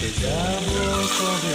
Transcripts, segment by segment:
কাছে যাব কবে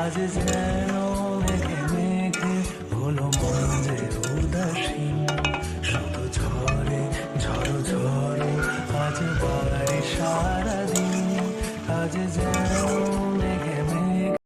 আজ যেন মেঘে মেঘে হলো মঞ্জে উদাসীন শুধু ঝরে ঝড়ো ঝড়ো আজ বাড়ি সারাদিন আজ যেন